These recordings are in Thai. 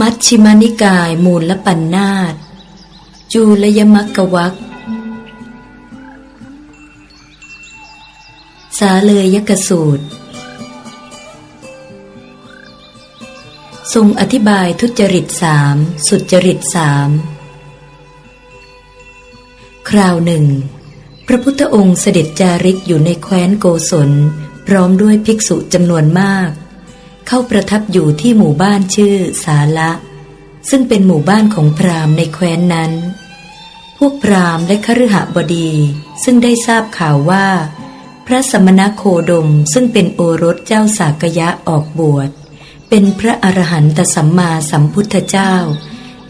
มัชชิมานิกายมูลละปัญนาตจูลยมักกวักสาเลยยกสูตร ทรงอธิบายทุจริตสามสุจริตสามคราวหนึ่ง พระพุทธองค์เสด็จจาริกอยู่ในแคว้นโกศล พร้อมด้วยภิกษุจำนวนมาก เข้าประทับอยู่ที่หมู่บ้านชื่อสาละ ซึ่งเป็นหมู่บ้านของพราหมณ์ในแคว้นนั้น พวกพราหมณ์และคฤหบดี ซึ่งได้ทราบข่าวว่า พระสมณโคดมซึ่งเป็นโอรสเจ้าสากยะออกบวช เป็นพระอรหันตสัมมาสัมพุทธเจ้า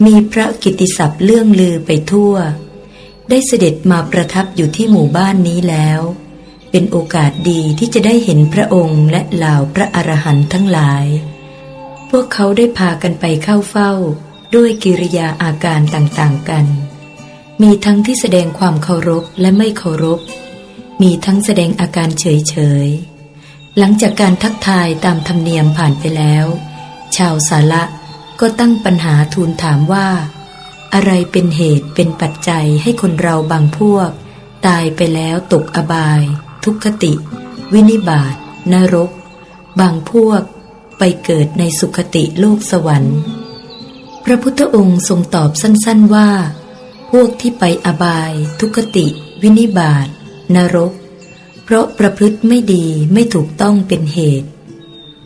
มีพระกิตติศัพท์เลื่องลือไปทั่ว ได้เสด็จมาประทับอยู่ที่หมู่บ้านนี้แล้ว เป็นโอกาสดีที่จะได้เห็นพระองค์และเหล่าพระอรหันต์ทั้งหลาย พวกเขาได้พากันไปเข้าเฝ้าด้วยกิริยาอาการต่างๆกัน มีทั้งที่แสดงความเคารพและไม่เคารพ มีทั้งแสดงอาการเฉยๆ หลังจากการทักทายตามธรรมเนียมผ่านไปแล้ว ชาวสาระก็ตั้งปัญหาทูลถามว่า อะไรเป็นเหตุเป็นปัจจัยให้คนเราบางพวก ตายไปแล้วตกอบาย ทุกขติ วินิบาตนรก บางพวกไปเกิดในสุขติโลกสวรรค์ พระพุทธองค์ทรงตอบสั้นๆว่า พวกที่ไปอบาย ทุกขติ วินิบาตนรก เพราะประพฤติไม่ดีไม่ถูกต้องเป็นเหตุ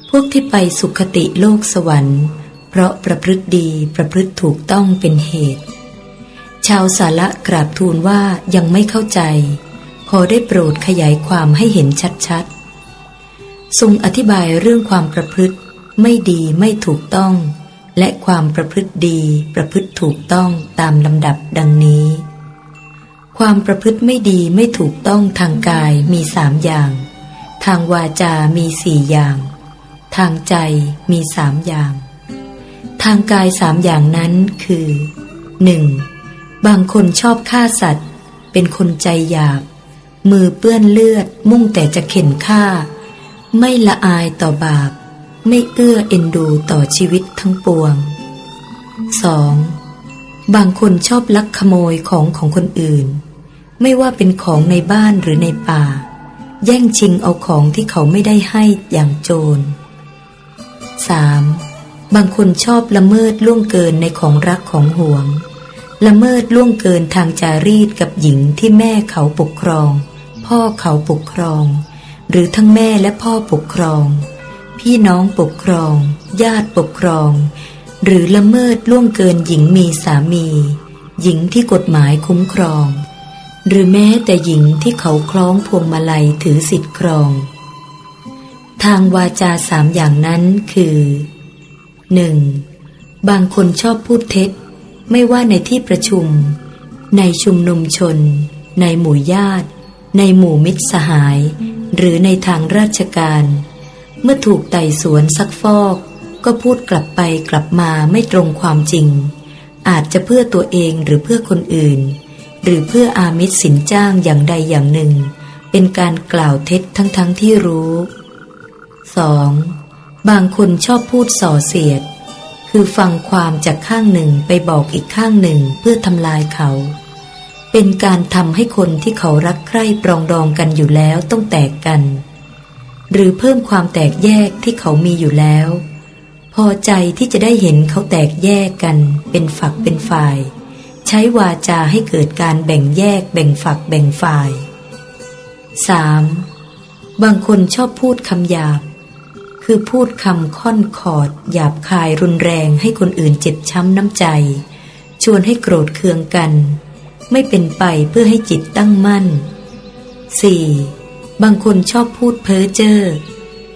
พวกที่ไปสุขติโลกสวรรค์ เพราะประพฤติดีประพฤติถูกต้องเป็นเหตุ ชาวสาระกราบทูลว่ายังไม่เข้าใจ ขอได้โปรดขยายความให้เห็นชัดๆ ทรงอธิบายเรื่องความประพฤติไม่ดีไม่ถูกต้อง และความประพฤติดีประพฤติถูกต้องตามลำดับดังนี้ ความประพฤติไม่ดีไม่ถูกต้องทางกายมีสามอย่าง ทางวาจา มีสี่อย่าง ทางใจมีสามอย่าง ทางกายสามอย่างนั้นคือ 1. บางคนชอบฆ่าสัตว์ เป็นคนใจหยาบ มือเปื้อนเลือดมุ่งแต่จะเข็นฆ่า ไม่ละอายต่อบาป ไม่เอื้อเอ็นดูต่อชีวิตทั้งปวง 2. บางคนชอบลักขโมยของของคนอื่น ไม่ว่าเป็นของในบ้านหรือในป่า แย่งชิงเอาของที่เขาไม่ได้ให้อย่างโจร 3. บางคนชอบละเมิดล่วงเกินในของรักของห่วง ละเมิดล่วงเกินทางจารีตกับหญิงที่แม่เขาปกครอง พ่อเขาปกครอง หรือทั้งแม่และพ่อปกครอง พี่น้องปกครอง ญาติปกครอง หรือละเมิดล่วงเกินหญิงมีสามี หญิงที่กฎหมายคุ้มครอง หรือแม้แต่หญิงที่เขาคล้องพวงมาลัยถือสิทธิ์ครอง ทางวาจาสามอย่างนั้นคือ 1. บางคนชอบพูดเท็จ ไม่ว่าในที่ประชุม ในชุมนุมชน ในหมู่ญาติ ในหมู่มิตรสหาย หรือในทางราชการ เมื่อถูกไต่สวนซักฟอก ก็พูดกลับไปกลับมาไม่ตรงความจริง อาจจะเพื่อตัวเองหรือเพื่อคนอื่น หรือเพื่ออามิตรสินจ้างอย่างใดอย่างหนึ่ง เป็นการกล่าวเท็จทั้งๆทที่รู้ 2. บางคนชอบพูดส่อเสียด คือฟังความจากข้างหนึ่งไปบอกอีกข้างหนึ่งเพื่อทำลายเขา เป็นการทำให้คนที่เขารักใคร่ปรองดองกันอยู่แล้วต้องแตกกัน หรือเพิ่มความแตกแยกที่เขามีอยู่แล้ว พอใจที่จะได้เห็นเขาแตกแยกกัน เป็นฝักเป็นฝ่าย ใช้วาจาให้เกิดการแบ่งแยกแบ่งฝักแบ่งฝ่าย 3. บางคนชอบพูดคำหยาบ คือพูดคำค่อนขอด หยาบคายรุนแรงให้คนอื่นเจ็บช้ำน้ำใจ ชวนให้โกรธเคืองกัน ไม่เป็นไปเพื่อให้จิตตั้งมั่น 4. บางคนชอบพูดเพ้อเจ้อ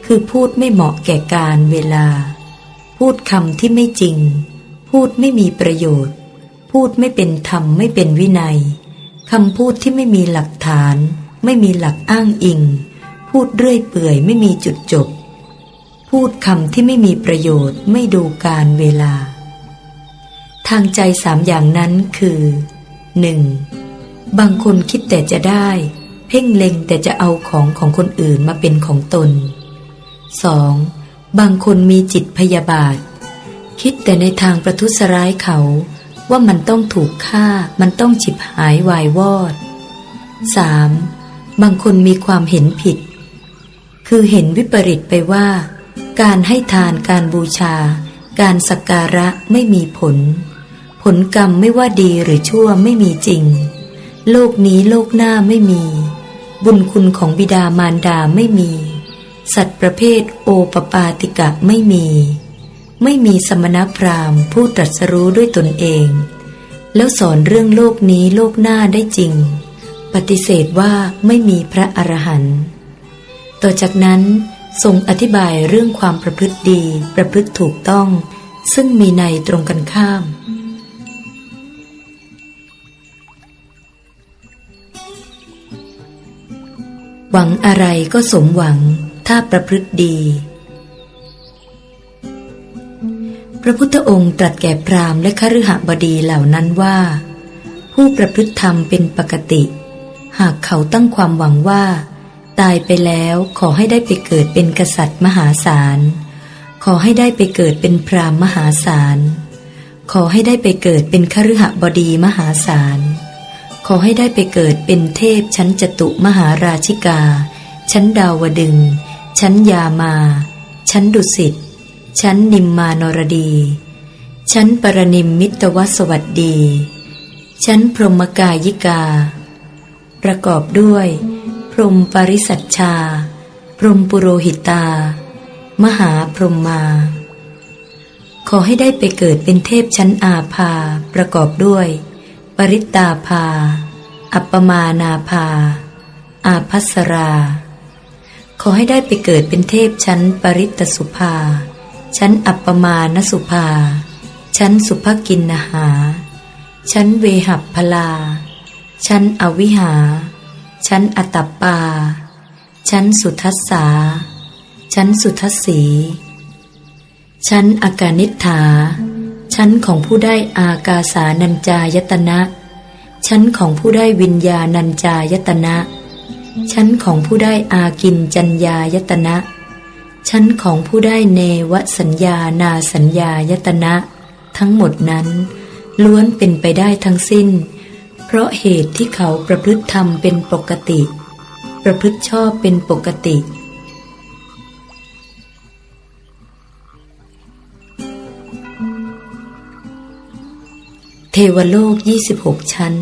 คือพูดไม่เหมาะแก่การเวลา พูดคำที่ไม่จริง พูดไม่มีประโยชน์ พูดไม่เป็นธรรมไม่เป็นวินัยคำพูดที่ไม่มีหลักฐาน ไม่มีหลักอ้างอิง พูดเรื่อยเปื่อยไม่มีจุดจบ พูดคำที่ไม่มีประโยชน์ไม่ดูการเวลา ทางใจสามอย่างนั้นคือ 1. บางคนคิดแต่จะได้ เพ่งเล็งแต่จะเอาของของคนอื่นมาเป็นของตน 2. บางคนมีจิตพยาบาท คิดแต่ในทางประทุษร้ายเขา ว่ามันต้องถูกฆ่ามันต้องฉิบหายวายวอด 3. บางคนมีความเห็นผิด คือเห็นวิปริตไปว่า การให้ทานการบูชา การสักการะไม่มีผล ผลกรรมไม่ว่าดีหรือชั่วไม่มีจริง โลกนี้โลกหน้าไม่มี บุญคุณของบิดามารดาไม่มี สัตว์ประเภทโอปปาติกะไม่มี ไม่มีสมณพราหมณ์ ผู้ตรัสรู้ด้วยตนเอง แล้วสอนเรื่องโลกนี้โลกหน้าได้จริง ปฏิเสธว่าไม่มีพระอรหันต์ต่อจากนั้น ทรงอธิบายเรื่องความประพฤติดี ประพฤติถูกต้อง ซึ่งมีในตรงกันข้าม หวังอะไรก็สมหวังถ้าประพฤติดี พระพุทธองค์ตรัสแก่พราหมณ์และคฤหบดีเหล่านั้นว่า ผู้ประพฤติธรรมเป็นปกติ หากเขาตั้งความหวังว่า ตายไปแล้วขอให้ได้ไปเกิดเป็นกษัตริย์มหาศาล ขอให้ได้ไปเกิดเป็นพราหมณ์มหาศาล ขอให้ได้ไปเกิดเป็นคฤหบดีมหาศาล ขอให้ได้ไปเกิดเป็นเทพชั้นจตุมหาราชิกา ชั้นดาวดึง ชั้นยามา ชั้นดุสิต ชั้นนิมมานรดี ชั้นปรนิมมิตวสวัสดี ชั้นพรหมกายิกา ประกอบด้วย พรหมปริสัชชา พรหมปุโรหิตา มหาพรหมมา ขอให้ได้ไปเกิดเป็นเทพชั้นอาภาประกอบด้วย ปริตตาภา อัปปมานาภา อาภัสรา ขอให้ได้ไปเกิดเป็นเทพชั้นปริตตสุภา ชั้นอัปปมานสุภา ชั้นสุภกินนหา ชั้นเวหัพพลา ชั้นอวิหา ชั้นอตัปปา ชั้นสุทัสสา ชั้นสุทัสสี ชั้นอากานิฐา ชั้นของผู้ได้อากาสานัญจายตนะ ชั้นของผู้ได้วิญญาณัญจายตนะ ชั้นของผู้ได้อากินจัญญายตนะ ชั้นของผู้ได้เนวสัญญานาสัญญายตนะ ทั้งหมดนั้น ล้วนเป็นไปได้ทั้งสิ้น ราะเหตุที่เขาประพฤติธรรมเป็นปกติ ประพฤติชอบเป็นปกติ เทวโลก 26 ชั้น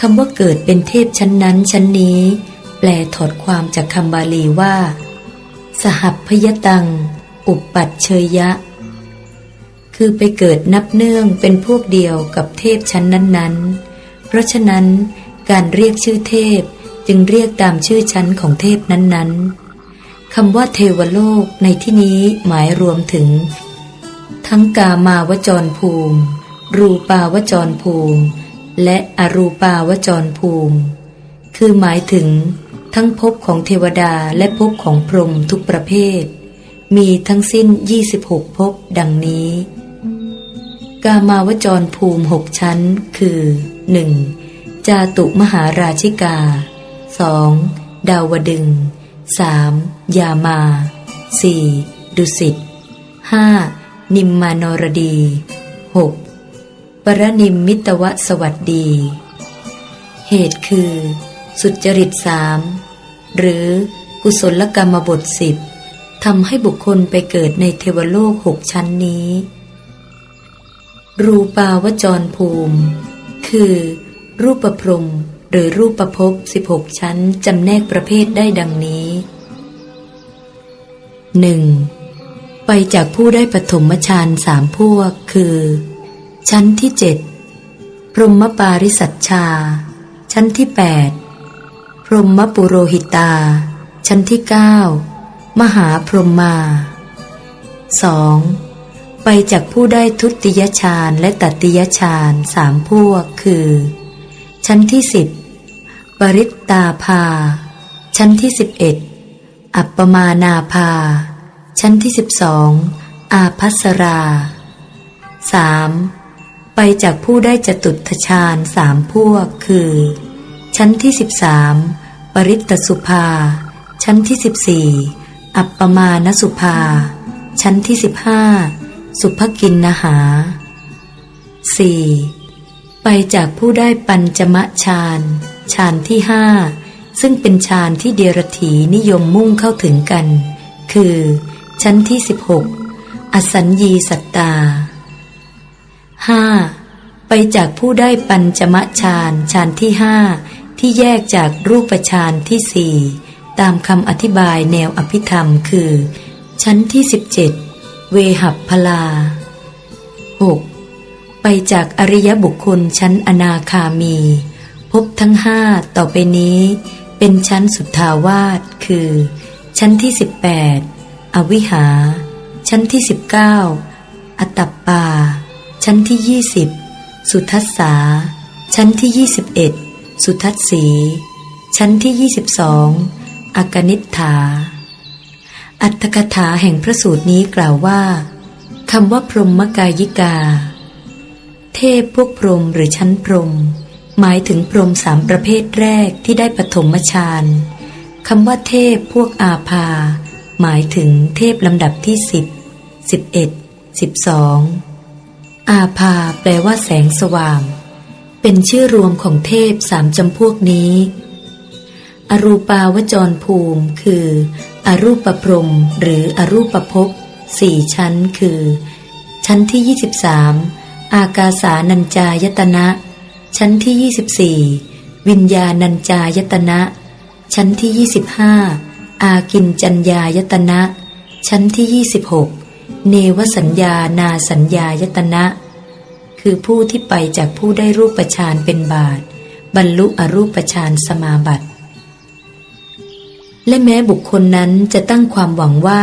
คำว่าเกิดเป็นเทพชั้นนั้นชั้นนี้ แปลถอดความจากคำบาลีว่า สหัพพยตัง อุปปัตเชยยะ คือไปเกิดนับเนื่องเป็นพวกเดียวกับเทพชั้นนั้นๆ เพราะฉะนั้นการเรียกชื่อเทพจึงเรียกตามชื่อชั้นของเทพนั้นๆคำว่าเทวโลกในที่นี้หมายรวมถึง ทั้งกามาวจรภูมิ รูปาวจรภูมิ และอรูปาวจรภูมิ คือหมายถึงทั้งภพของเทวดาและภพของพรหมทุกประเภท มีทั้งสิ้น 26ภพดังนี้ กามาวจรภูมิหกชั้น คือ 1. จาตุมหาราชิกา 2. ดาวดึง 3. ยามา 4. ดุสิต 5. นิมมานรดี 6. ปรนิมมิตวสวัสดี เหตุคือ สุจริตสามหรือกุศลกรรมบทสิบทำให้บุคคลไปเกิดในเทวโลกหกชั้นนี้ รูปาวจรภูมิ คือ รูปประพรมหรือรูปประพบสิบหกชั้นจำแนกประเภทได้ดังนี้หนึ่งไปจากผู้ได้ปฐมฌานสามพวก คือ ชั้นที่เจ็ดพรหมปาริสัชชา ชั้นที่แปดพรหมปุโรหิตา ชั้นที่เก้ามหาพรหมมาสอง ไปจากผู้ได้ทุติยฌานและตติยฌานสามพวกคือ ชั้นที่สิบปริตตาภา ชั้นที่สิบเอ็ดอัปปมานาภา ชั้นที่สิบสองอาภัสราสามไปจากผู้ได้จตุตฌานสามพวกคือ ชั้นที่สิบสามปริตตสุภา ชั้นที่สิบสี่อัปปมานสุภา ชั้นที่สิบห้า สุภกินนหาสี่ไปจากผู้ได้ปัญจมะฌานฌานที่ห้าซึ่งเป็นฌานที่เดรถีนิยมมุ่งเข้าถึงกัน คือ ชั้นที่สิบหกอสัญญีสัตตาห้าไปจากผู้ได้ปัญจมะฌานฌานที่ห้าที่แยกจากรูปฌานที่สี่ตามคำอธิบายแนวอภิธรรมคือ ชั้นที่สิบ เวหับพลาหกไปจากอริยบุคคลชั้นอนาคามี พบทั้งห้าต่อไปนี้ เป็นชั้นสุทธาวาสคือ ชั้นที่สิบแปดอวิหา ชั้นที่สิบเก้าอตัปปา ชั้นที่ยี่สิบสุทัสสา ชั้นที่ยี่สิบเอ็ดสุทัสสี ชั้นที่ยี่สิบสองอากนิฐา อัตถกถาแห่งพระสูตรนี้กล่าวว่าคำว่าพรหมกายิกา เทพพวกพรหมหรือชั้นพรหมหมายถึงพรหมสามประเภทแรกที่ได้ปฐมฌานคำว่าเทพพวกอาภา หมายถึงเทพลำดับที่สิบสิบเอ็ดสิบสองอาภาแปลว่าแสงสว่าง เป็นชื่อรวมของเทพสามจำพวกนี้ อรูปาวจรภูมิคือ อรูปประพรมหรืออรูปภพบสี่ชั้นคือ ชั้นที่ 23 อากาสานัญจายตนะ ชั้นที่ 24 วิญญาณัญจายตนะ ชั้นที่ 25 อากินจัญญายตนะ ชั้นที่ 26 เนวสัญญานาสัญญายตนะ คือผู้ที่ไปจากผู้ได้รูปฌานเป็นบาท บรรลุอรูปฌานสมาบัติ และแม้บุคคลนั้นจะตั้งความหวังว่า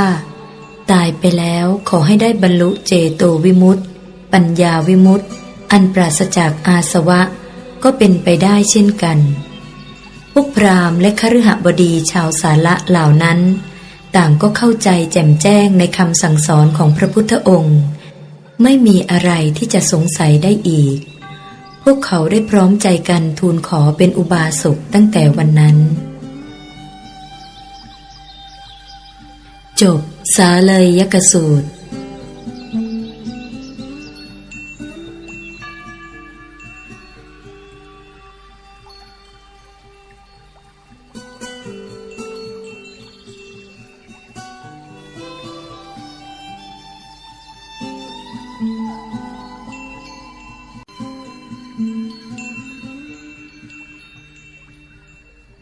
ตายไปแล้วขอให้ได้บรรลุเจโตวิมุตติ ปัญญาวิมุตติ อันปราศจากอาสวะ ก็เป็นไปได้เช่นกัน พวกพราหมณ์และคฤหบดีชาวสาละเหล่านั้น ต่างก็เข้าใจแจ่มแจ้งในคำสั่งสอนของพระพุทธองค์ ไม่มีอะไรที่จะสงสัยได้อีก พวกเขาได้พร้อมใจกันทูลขอเป็นอุบาสกตั้งแต่วันนั้น จบ สาเลยยกสูตร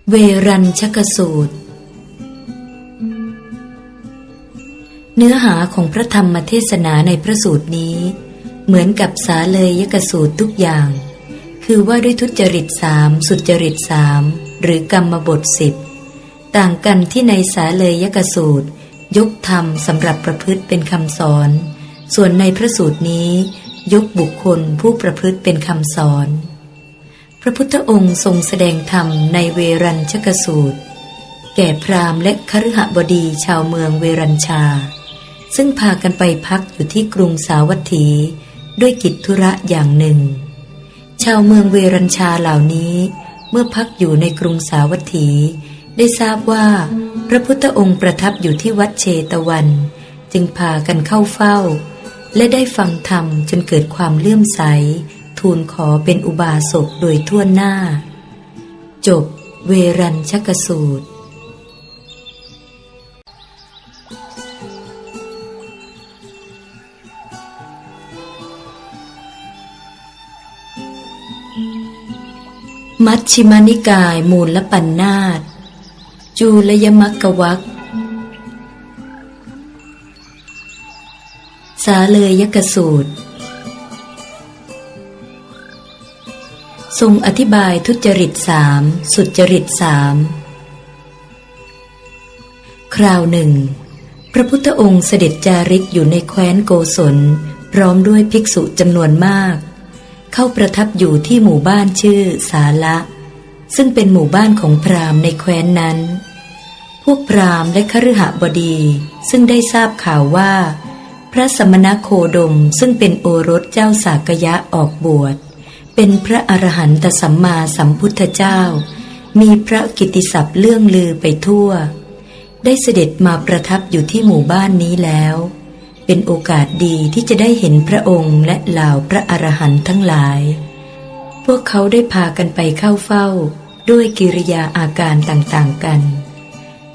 เวรัญชกสูตร เนื้อหาของพระธรรมเทศนาในพระสูตรนี้ เหมือนกับสาเลยยกสูตรทุกอย่าง คือว่าด้วยทุจริตสามสุจริตสามหรือกรรมบทสิบต่างกันที่ในสาเลยยกสูตร ยกธรรมสำหรับประพฤติเป็นคำสอน ส่วนในพระสูตรนี้ ยกบุคคลผู้ประพฤติเป็นคำสอน พระพุทธองค์ทรงแสดงธรรมในเวรัญชกสูตร แก่พราหมณ์และคฤหบดีชาวเมืองเวรัญชา ซึ่งพากันไปพักอยู่ที่กรุงสาวัตถี ด้วยกิจธุระอย่างหนึ่ง ชาวเมืองเวรัญชาเหล่านี้ เมื่อพักอยู่ในกรุงสาวัตถี ได้ทราบว่า พระพุทธองค์ประทับอยู่ที่วัดเชตวัน จึงพากันเข้าเฝ้า และได้ฟังธรรมจนเกิดความเลื่อมใส ทูลขอเป็นอุบาสกโดยทั่วหน้า จบ เวรัญชกสูตร มัชชิมานิกายมูลลปัญนาตจูลยมักกวักสาเลยยกสูตร ทรงอธิบายทุจริตสามสุจริตสามคราวหนึ่ง พระพุทธองค์เสด็จจาริกอยู่ในแคว้นโกศล พร้อมด้วยภิกษุจำนวนมาก เข้าประทับอยู่ที่หมู่บ้านชื่อสาละ ซึ่งเป็นหมู่บ้านของพราหมณ์ในแคว้นนั้น พวกพราหมณ์และคฤหบดีซึ่งได้ทราบข่าวว่า พระสมณโคดมซึ่งเป็นโอรสเจ้าสากยะออกบวช เป็นพระอรหันตสัมมาสัมพุทธเจ้า มีพระกิตติศัพท์เลื่องลือไปทั่ว ได้เสด็จมาประทับอยู่ที่หมู่บ้านนี้แล้ว เป็นโอกาสดีที่จะได้เห็นพระองค์และเหล่าพระอรหันต์ทั้งหลาย พวกเขาได้พากันไปเข้าเฝ้า ด้วยกิริยาอาการต่างๆกัน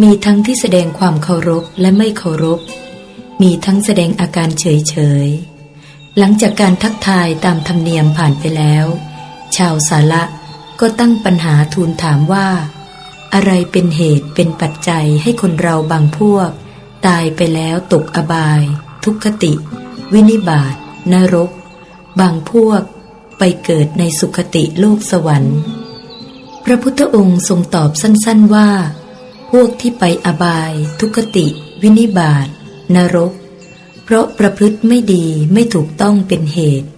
มีทั้งที่แสดงความเคารพและไม่เคารพ มีทั้งแสดงอาการเฉยๆ หลังจากการทักทายตามธรรมเนียมผ่านไปแล้ว ชาวสาระก็ตั้งปัญหาทูลถามว่า อะไรเป็นเหตุเป็นปัจจัยให้คนเราบางพวก ตายไปแล้วตกอบาย ทุกขติ วินิบาตนรก บางพวกไปเกิดในสุคติโลกสวรรค์ พระพุทธองค์ทรงตอบสั้นๆว่า พวกที่ไปอบาย ทุกติ วินิบาตนรก เพราะประพฤติไม่ดีไม่ถูกต้องเป็นเหตุ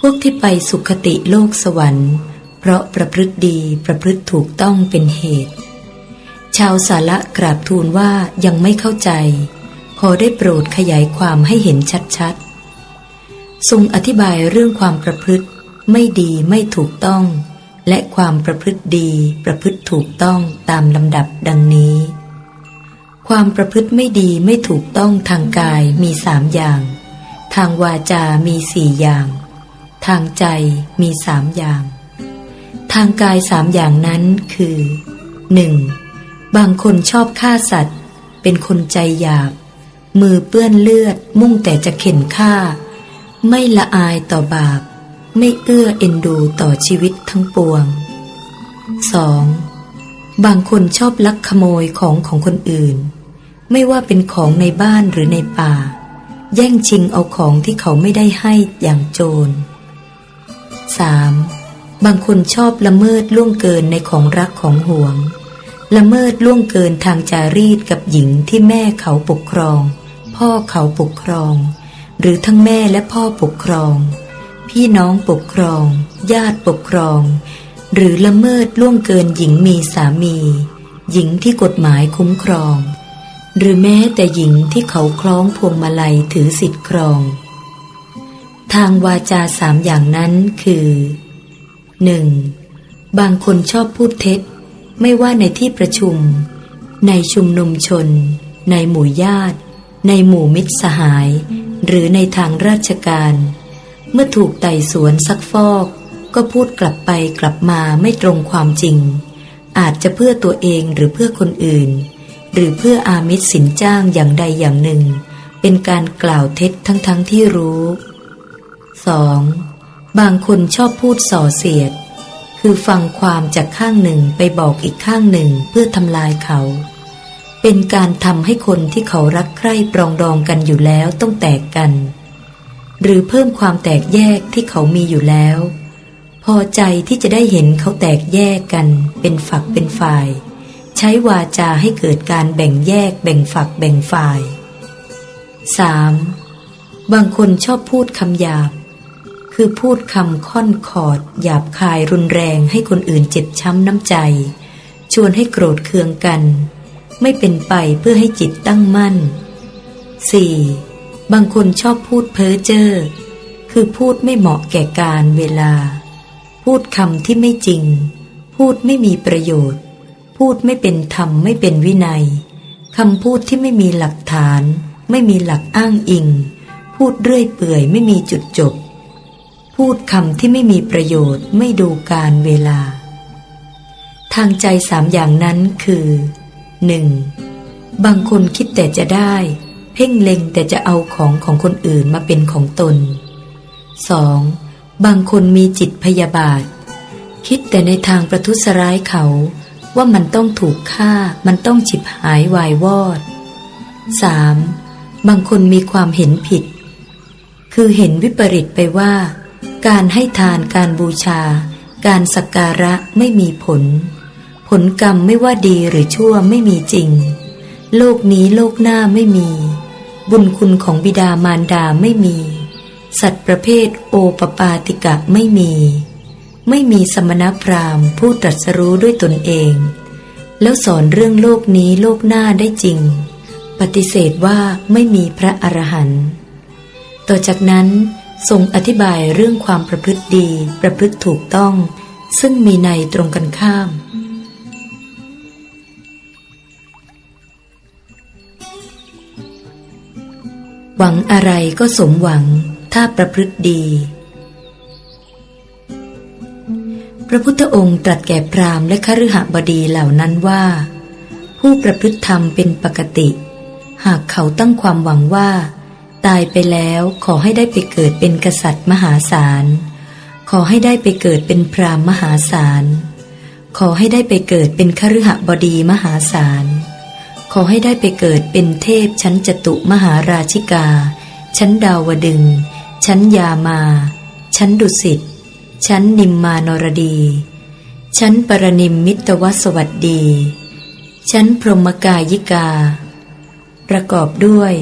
พวกที่ไปสุคติโลกสวรรค์ เพราะประพฤติดีประพฤติถูกต้องเป็นเหตุ ชาวสาระกราบทูลว่ายังไม่เข้าใจ ขอได้โปรดขยายความให้เห็นชัดๆ ทรงอธิบายเรื่องความประพฤติไม่ดีไม่ถูกต้อง และความประพฤติดีประพฤติถูกต้องตามลำดับดังนี้ ความประพฤติไม่ดีไม่ถูกต้องทางกายมีสามอย่าง ทางวาจา มีสี่อย่าง ทางใจมีสามอย่าง ทางกายสามอย่างนั้นคือหนึ่งบางคนชอบฆ่าสัตว์ เป็นคนใจหยาบ มือเปื้อนเลือดมุ่งแต่จะเข็นฆ่า ไม่ละอายต่อบาป ไม่เอื้อเอ็นดูต่อชีวิตทั้งปวง 2. บางคนชอบลักขโมยของของคนอื่น ไม่ว่าเป็นของในบ้านหรือในป่า แย่งชิงเอาของที่เขาไม่ได้ให้อย่างโจร 3. บางคนชอบละเมิดล่วงเกินในของรักของห่วง ละเมิดล่วงเกินทางจารีตกับหญิงที่แม่เขาปกครอง พ่อเขาปกครอง หรือทั้งแม่และพ่อปกครอง พี่น้องปกครอง ญาติปกครอง หรือละเมิดล่วงเกินหญิงมีสามี หญิงที่กฎหมายคุ้มครอง หรือแม้แต่หญิงที่เขาคล้องพวงมาลัยถือสิทธิ์ครอง ทางวาจาสามอย่างนั้นคือ 1. บางคนชอบพูดเท็จ ไม่ว่าในที่ประชุม ในชุมนุมชน ในหมู่ญาติ ในหมู่มิตรสหาย หรือในทางราชการ เมื่อถูกไต่สวนซักฟอก ก็พูดกลับไปกลับมาไม่ตรงความจริง อาจจะเพื่อตัวเองหรือเพื่อคนอื่น หรือเพื่ออามิตรสินจ้างอย่างใดอย่างหนึ่ง เป็นการกล่าวเท็จทั้งๆทที่รู้ 2. บางคนชอบพูดส่อเสียด คือฟังความจากข้างหนึ่งไปบอกอีกข้างหนึ่งเพื่อทำลายเขา เป็นการทำให้คนที่เขารักใคร่ปรองดองกันอยู่แล้วต้องแตกกัน หรือเพิ่มความแตกแยกที่เขามีอยู่แล้ว พอใจที่จะได้เห็นเขาแตกแยกกัน เป็นฝักเป็นฝ่าย ใช้วาจาให้เกิดการแบ่งแยกแบ่งฝักแบ่งฝ่าย 3. บางคนชอบพูดคำหยาบ คือพูดคำค่อนขอด หยาบคายรุนแรงให้คนอื่นเจ็บช้ำน้ำใจ ชวนให้โกรธเคืองกัน ไม่เป็นไปเพื่อให้จิตตั้งมั่น 4. บางคนชอบพูดเพ้อเจ้อคือพูดไม่เหมาะแก่การเวลา พูดคำที่ไม่จริง พูดไม่มีประโยชน์ พูดไม่เป็นธรรมไม่เป็นวินัยคำพูดที่ไม่มีหลักฐาน ไม่มีหลักอ้างอิง พูดเรื่อยเปื่อยไม่มีจุดจบ พูดคำที่ไม่มีประโยชน์ไม่ดูการเวลา ทางใจสามอย่างนั้นคือ 1. บางคนคิดแต่จะได้ เพ่งเล็งแต่จะเอาของของคนอื่นมาเป็นของตน 2. บางคนมีจิตพยาบาท คิดแต่ในทางประทุษร้ายเขา ว่ามันต้องถูกฆ่ามันต้องฉิบหายวายวอด 3. บางคนมีความเห็นผิด คือเห็นวิปริตไปว่า การให้ทานการบูชา การสักการะไม่มีผล ผลกรรมไม่ว่าดีหรือชั่วไม่มีจริง โลกนี้โลกหน้าไม่มี บุญคุณของบิดามารดาไม่มี สัตว์ประเภทโอปปาติกะไม่มี ไม่มีสมณพราหมณ์ผู้ตรัสรู้ด้วยตนเอง แล้วสอนเรื่องโลกนี้โลกหน้าได้จริง ปฏิเสธว่าไม่มีพระอรหันต์ต่อจากนั้นทรงอธิบายเรื่องความประพฤติดีประพฤติถูกต้อง ซึ่งมีในตรงกันข้าม หวังอะไรก็สมหวังถ้าประพฤติดี พระพุทธองค์ตรัสแก่พราหมณ์และคฤหบดีเหล่านั้นว่า ผู้ประพฤติธรรมเป็นปกติ หากเขาตั้งความหวังว่า ตายไปแล้วขอให้ได้ไปเกิดเป็นกษัตริย์มหาศาล ขอให้ได้ไปเกิดเป็นพราหมณ์มหาศาล ขอให้ได้ไปเกิดเป็นคฤหบดีมหาศาล อให้ได้ไปเกิดเป็นเทพชั้นจตุมหาราชิกา ชั้นดาวดึง ชั้นยามา ชั้นดุสิต ชั้นนิมมานรดี ชั้นปรนิมมิตวสวัสดี ชั้นพรหมกายิกา ประกอบด้วย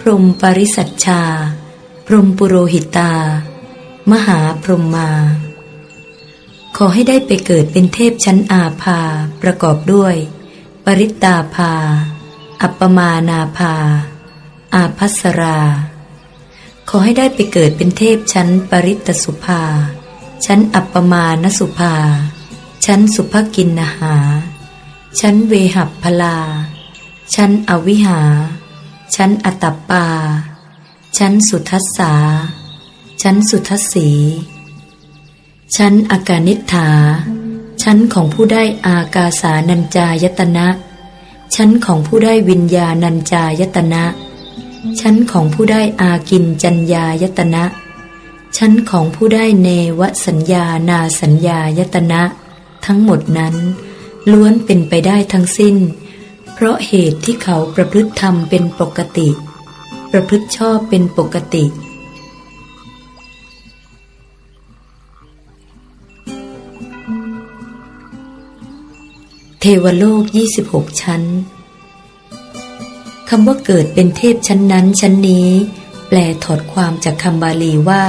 พรหมปริสัชชา พรหมปุโรหิตา มหาพรหมมา ขอให้ได้ไปเกิดเป็นเทพชั้นอาภาประกอบด้วย ริตตาภา อัปปมานาภา อาภัสรา ขอให้ได้ไปเกิดเป็นเทพชั้นปริตตสุภา ชั้นอัปปมานสุภา ชั้นสุภกินนหา ชั้นเวหัพพลา ชั้นอวิหา ชั้นอตัปปา ชั้นสุทัสสา ชั้นสุทัสสี ชั้นอากานิฐา ชั้นของผู้ได้อากาสานัญจายตนะ ชั้นของผู้ได้วิญญาณัญจายตนะ ชั้นของผู้ได้อากินจัญญายตนะ ชั้นของผู้ได้เนวสัญญานาสัญญายตนะ ทั้งหมดนั้น ล้วนเป็นไปได้ทั้งสิ้น เพราะเหตุที่เขาประพฤติธรรมเป็นปกติ ประพฤติชอบเป็นปกติ วโลก 26 ชั้นคำว่าเกิดเป็นเทพชั้นนั้นชั้นนี้ แปลถอดความจากคำบาลีว่า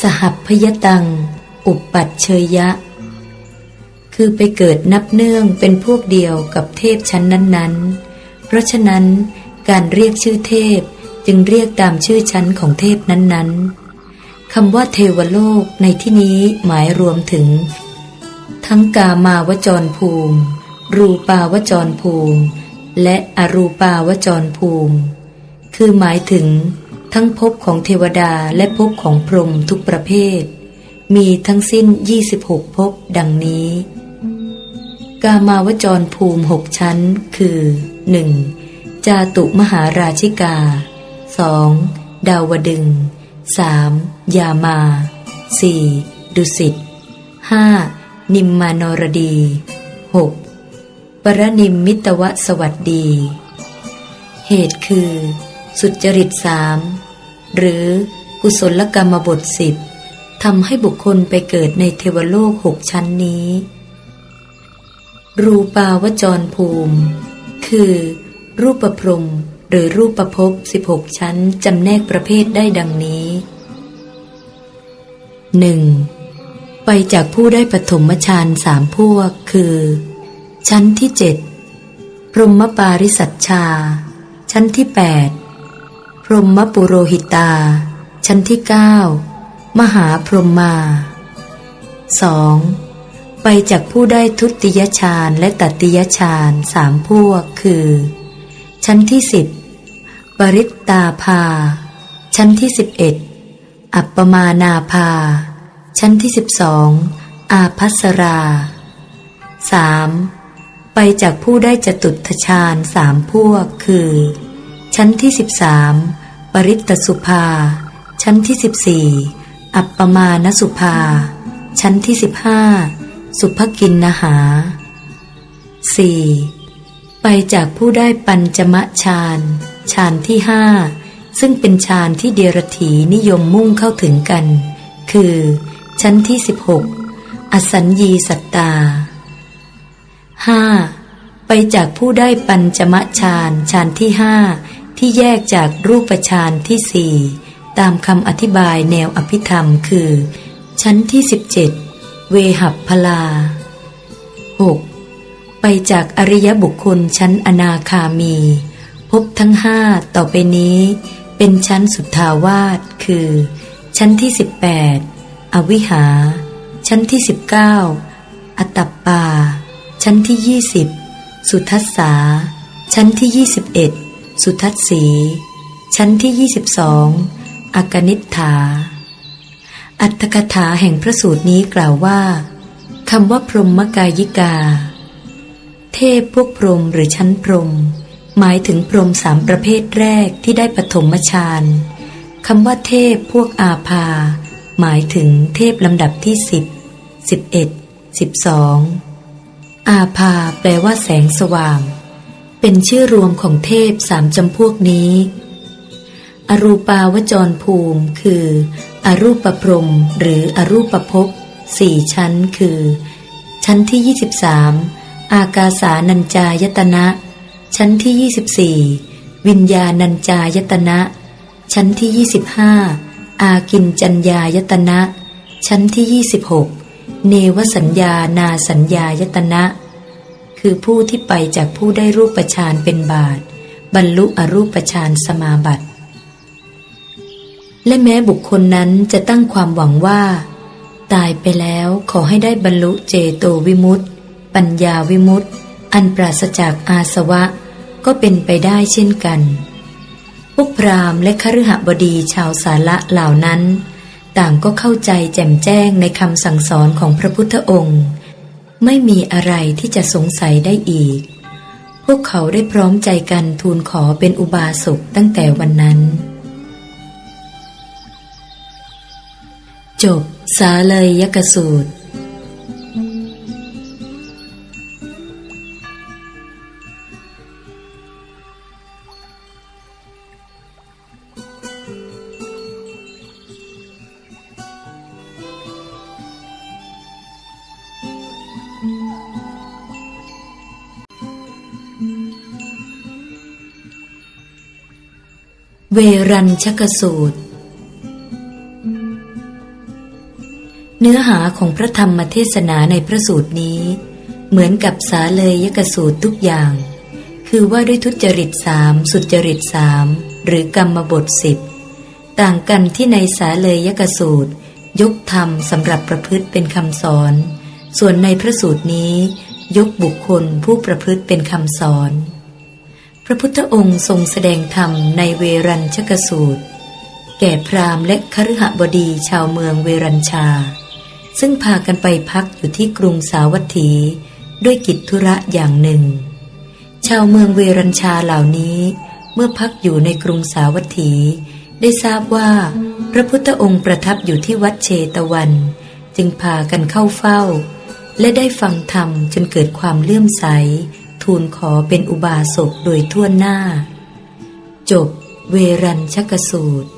สหัพพยตัง อุปปัตเชยยะ คือไปเกิดนับเนื่องเป็นพวกเดียวกับเทพชั้นนั้นๆ เพราะฉะนั้นการเรียกชื่อเทพจึงเรียกตามชื่อชั้นของเทพนั้นๆคำว่าเทวโลกในที่นี้หมายรวมถึง ทั้งกามาวจรภูมิ รูปาวจรภูมิ และอรูปาวจรภูมิ คือหมายถึง ทั้งภพของเทวดาและภพของพรหมทุกประเภท มีทั้งสิ้น 26ภพดังนี้ กามาวจรภูมิหกชั้น คือ 1. จาตุมหาราชิกา 2. ดาวดึง 3. ยามา 4. ดุสิต 5. นิมมานรดี 6. ปรนิมมิตวสวัสดี เหตุคือ สุจริตสามหรือกุศลกรรมบทสิบทำให้บุคคลไปเกิดในเทวโลกหกชั้นนี้ รูปาวจรภูมิ คือ รูปประพรมหรือรูปประพบสิบหกชั้นจำแนกประเภทได้ดังนี้หนึ่ง ไปจากผู้ได้ปฐมฌานสามพวกคือ ชั้นที่เจ็ดพรหมปาริสัชชา ชั้นที่แปดพรหมปุโรหิตา ชั้นที่เก้ามหาพรหมมาสองไปจากผู้ได้ทุติยฌานและตติยฌานสามพวกคือ ชั้นที่สิบปริตตาภา ชั้นที่สิบเอ็ดอัปปมานาภา ชั้นที่สิบสองอาพัสราสามไปจากผู้ได้จตุตฌานสามพวกคือ ชั้นที่สิบสามปริตตสุภา ชั้นที่สิบสี่อัปปมานสุภา ชั้นที่สิบห้าสุภกินนหาสี่ไปจากผู้ได้ปัญจมะฌานฌานที่ห้าซึ่งเป็นฌานที่เดียรถีนิยมมุ่งเข้าถึงกัน คือ ชั้นที่สิบหกอสัญญีสัตตาห้าไปจากผู้ได้ปัญจมะฌานฌานที่ห้าที่แยกจากรูปฌานที่สี่ตามคำอธิบายแนวอภิธรรมคือ ชั้นที่สิบเจ็ดเวหัพพลา 6. ไปจากอริยบุคคลชั้นอนาคามี พบทั้งห้าต่อไปนี้ เป็นชั้นสุทธาวาสคือ ชั้นที่18 อวิหา ชั้นที่ 19อตัปปา ชั้นที่ 20 สุทัสสา ชั้นที่ 21 สุทัสสี ชั้นที่ 22 อากนิษฐา อัตถกถาแห่งพระสูตรนี้กล่าวว่าคำว่าพรหมกายิกา เทพพวกพรหมหรือชั้นพรหมหมายถึงพรหมสามประเภทแรกที่ได้ปฐมฌานคำว่าเทพพวกอาภา หมายถึงเทพลำดับที่สิบสิบเอ็ดสิบสองอาภาแปลว่าแสงสว่าง เป็นชื่อรวมของเทพสามจำพวกนี้ อรูปาวจรภูมิคือ อรูปพรมหรืออรูปภพสี่ชั้นคือ ชั้นที่ 23 อากาสานัญจายตนะ ชั้นที่ 24 วิญญาณัญจายตนะ ชั้นที่ 25 อากินจัญญายตนะ ชั้นที่ 26 เนวสัญญานาสัญญายตนะ คือผู้ที่ไปจากผู้ได้รูปฌานเป็นบาท บรรลุอรูปฌานสมาบัติ และแม้บุคคลนั้นจะตั้งความหวังว่า ตายไปแล้วขอให้ได้บรรลุเจโตวิมุตติ ปัญญาวิมุตติ อันปราศจากอาสวะก็เป็นไปได้เช่นกัน วกพราหมณ์และคฤหบดีชาวสาละเหล่านั้น ต่างก็เข้าใจแจ่มแจ้งในคำสั่งสอนของพระพุทธองค์ ไม่มีอะไรที่จะสงสัยได้อีก พวกเขาได้พร้อมใจกันทูลขอเป็นอุบาสกตั้งแต่วันนั้น จบสาเลยยกสูตร เวรัญชกสูตร เนื้อหาของพระธรรมเทศนาในพระสูตรนี้ เหมือนกับสาเลยยกสูตรทุกอย่าง คือว่าด้วยทุจริตสามสุจริตสามหรือกรรมบทสิบต่างกันที่ในสาเลยยกสูตร ยกธรรมสำหรับประพฤติเป็นคำสอน ส่วนในพระสูตรนี้ ยกบุคคลผู้ประพฤติเป็นคำสอน พระพุทธองค์ทรงแสดงธรรมในเวรัญชกสูตร แก่พราหมณ์และคฤหบดีชาวเมืองเวรัญชา ซึ่งพากันไปพักอยู่ที่กรุงสาวัตถี ด้วยกิจธุระอย่างหนึ่ง ชาวเมืองเวรัญชาเหล่านี้เมื่อพักอยู่ในกรุงสาวัตถี ได้ทราบว่า พระพุทธองค์ประทับอยู่ที่วัดเชตวัน จึงพากันเข้าเฝ้า และได้ฟังธรรมจนเกิดความเลื่อมใส ทูลขอเป็นอุบาสกโดยทั่วหน้า จบเวรัญชกสูตร